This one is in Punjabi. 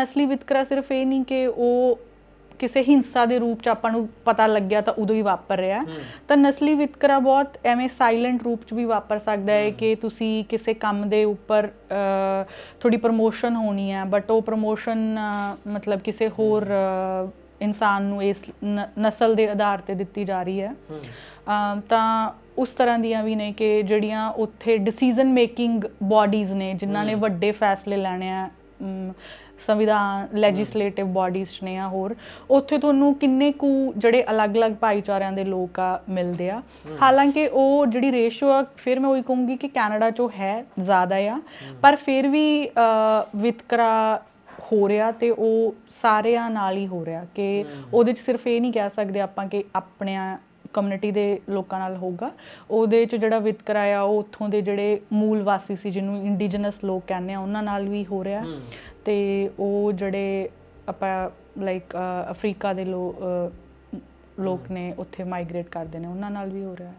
ਨਸਲੀ ਵਿਤਕਰਾ ਸਿਰਫ ਇਹ ਨਹੀਂ ਕਿ ਉਹ ਕਿਸੇ ਹਿੰਸਾ ਦੇ ਰੂਪ ਚ ਆਪਾਂ ਨੂੰ ਪਤਾ ਲੱਗਿਆ ਤਾਂ ਉਦੋਂ ਹੀ ਵਾਪਰ ਰਿਹਾ। ਤਾਂ ਨਸਲੀ ਵਿਤਕਰਾ ਬਹੁਤ ਐਵੇਂ ਸਾਇਲੈਂਟ ਰੂਪ ਚ ਵੀ ਵਾਪਰ ਸਕਦਾ ਹੈ ਕਿ ਤੁਸੀਂ ਕਿਸੇ ਕੰਮ ਦੇ ਉੱਪਰ ਥੋੜੀ ਪ੍ਰਮੋਸ਼ਨ ਹੋਣੀ ਹੈ ਬਟ ਉਹ ਪ੍ਰਮੋਸ਼ਨ ਮਤਲਬ ਕਿਸੇ ਹੋਰ ਇਨਸਾਨ ਨੂੰ ਇਸ ਨਸਲ ਦੇ ਆਧਾਰ ਤੇ ਦਿੱਤੀ ਜਾ ਰਹੀ ਹੈ। ਤਾਂ ਉਸ ਤਰ੍ਹਾਂ ਦੀਆਂ ਵੀ ਨੇ ਕਿ ਜਿਹੜੀਆਂ ਉੱਥੇ ਡਿਸੀਜਨ ਮੇਕਿੰਗ ਬਾਡੀਜ਼ ਨੇ ਜਿਨ੍ਹਾਂ ਨੇ ਵੱਡੇ ਫੈਸਲੇ ਲੈਣੇ ਆ ਸੰਵਿਧਾਨ ਲੈਜਿਸਲੇਟਿਵ ਬਾਡੀਜ਼ ਨੇ ਆ ਹੋਰ। ਉੱਥੇ ਤੁਹਾਨੂੰ ਕਿੰਨੇ ਕੁ ਜਿਹੜੇ ਅਲੱਗ-ਅਲੱਗ ਭਾਈਚਾਰਿਆਂ ਦੇ ਲੋਕ ਆ ਮਿਲਦੇ ਆ। ਹਾਲਾਂਕਿ ਉਹ ਜਿਹੜੀ ਰੇਸ਼ੋ ਆ ਫਿਰ ਮੈਂ ਉਹੀ ਕਹੂੰਗੀ ਕਿ ਕੈਨੇਡਾ 'ਚੋਂ ਹੈ ਜ਼ਿਆਦਾ ਆ। ਪਰ ਫਿਰ ਵੀ ਵਿਤਕਰਾ ਹੋ ਰਿਹਾ ਤੇ ਉਹ ਸਾਰਿਆਂ ਨਾਲ ਹੀ ਹੋ ਰਿਹਾ ਕਿ ਉਹਦੇ 'ਚ ਸਿਰਫ ਇਹ ਨਹੀਂ ਕਹਿ ਸਕਦੇ ਆਪਾਂ ਕਿ ਆਪਣਿਆਂ ਕਮਿਊਨਿਟੀ ਦੇ ਲੋਕਾਂ ਨਾਲ ਹੋਊਗਾ। ਉਹਦੇ 'ਚ ਜਿਹੜਾ ਵਿਤਕਰਾ ਆ ਉਹ ਉੱਥੋਂ ਦੇ ਜਿਹੜੇ ਮੂਲ ਵਾਸੀ ਸੀ ਜਿਹਨੂੰ ਇੰਡੀਜਨਸ ਲੋਕ ਕਹਿੰਦੇ ਆ ਉਹਨਾਂ ਨਾਲ ਵੀ ਹੋ ਰਿਹਾ। ਤੇ ਉਹ ਜਿਹੜੇ ਆਪਾਂ ਲਾਈਕ ਅਫਰੀਕਾ ਦੇ ਲੋ- ਅ, ਲੋਕ ਨੇ ਉੱਥੇ ਮਾਈਗ੍ਰੇਟ ਕਰਦੇ ਨੇ ਉਹਨਾਂ ਨਾਲ ਵੀ ਹੋ ਰਿਹਾ।